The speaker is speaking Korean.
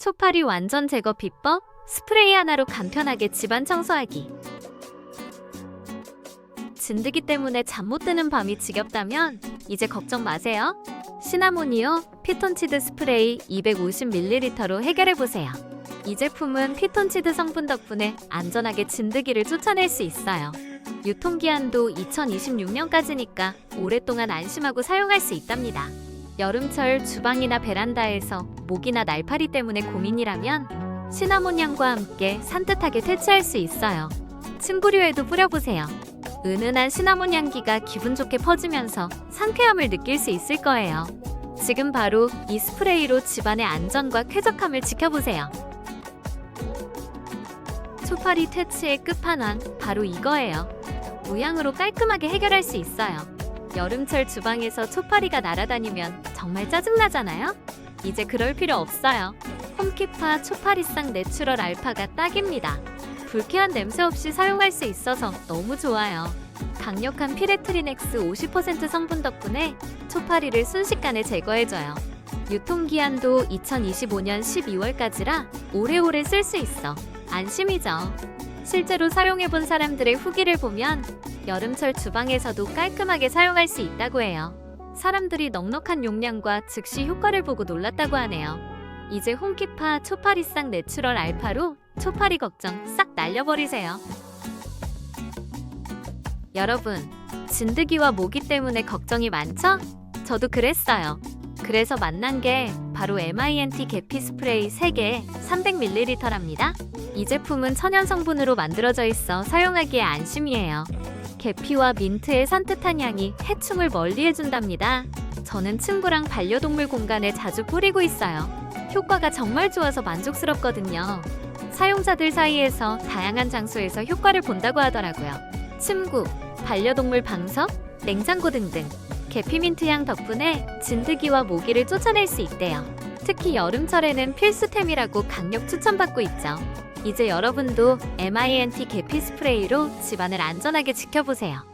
초파리 완전 제거 비법 스프레이 하나로 간편하게 집안 청소하기. 진드기 때문에 잠 못 드는 밤이 지겹다면 이제 걱정 마세요. 시나모니오 피톤치드 스프레이 250ml로 해결해 보세요. 이 제품은 피톤치드 성분 덕분에 안전하게 진드기를 쫓아낼 수 있어요. 유통기한도 2026년까지니까 오랫동안 안심하고 사용할 수 있답니다. 여름철 주방이나 베란다에서 모기나 날파리 때문에 고민이라면 시나몬 향과 함께 산뜻하게 퇴치할 수 있어요. 침구류에도 뿌려보세요. 은은한 시나몬 향기가 기분 좋게 퍼지면서 상쾌함을 느낄 수 있을 거예요. 지금 바로 이 스프레이로 집안의 안전과 쾌적함을 지켜보세요. 초파리 퇴치의 끝판왕 바로 이거예요. 무향으로 깔끔하게 해결할 수 있어요. 여름철 주방에서 초파리가 날아다니면 정말 짜증나잖아요? 이제 그럴 필요 없어요. 홈키파 초파리쌍 내추럴 알파가 딱입니다. 불쾌한 냄새 없이 사용할 수 있어서 너무 좋아요. 강력한 피레트리넥스 50% 성분 덕분에 초파리를 순식간에 제거해줘요. 유통기한도 2025년 12월까지라 오래오래 쓸 수 있어. 안심이죠. 실제로 사용해본 사람들의 후기를 보면 여름철 주방에서도 깔끔하게 사용할 수 있다고 해요. 사람들이 넉넉한 용량과 즉시 효과를 보고 놀랐다고 하네요. 이제 홈키파 초파리쌍 내추럴 알파로 초파리 걱정 싹 날려버리세요. 여러분, 진드기와 모기 때문에 걱정이 많죠? 저도 그랬어요. 그래서 만난 게 바로 MINT 계피 스프레이 3개 300ml랍니다. 이 제품은 천연 성분으로 만들어져 있어 사용하기에 안심이에요. 계피와 민트의 산뜻한 향이 해충을 멀리 해준답니다. 저는 친구랑 반려동물 공간에 자주 뿌리고 있어요. 효과가 정말 좋아서 만족스럽거든요. 사용자들 사이에서 다양한 장소에서 효과를 본다고 하더라고요. 침구, 반려동물 방석, 냉장고 등등. 계피민트 향 덕분에 진드기와 모기를 쫓아낼 수 있대요. 특히 여름철에는 필수템이라고 강력 추천받고 있죠. 이제 여러분도 MINT 계피 스프레이로 집안을 안전하게 지켜보세요.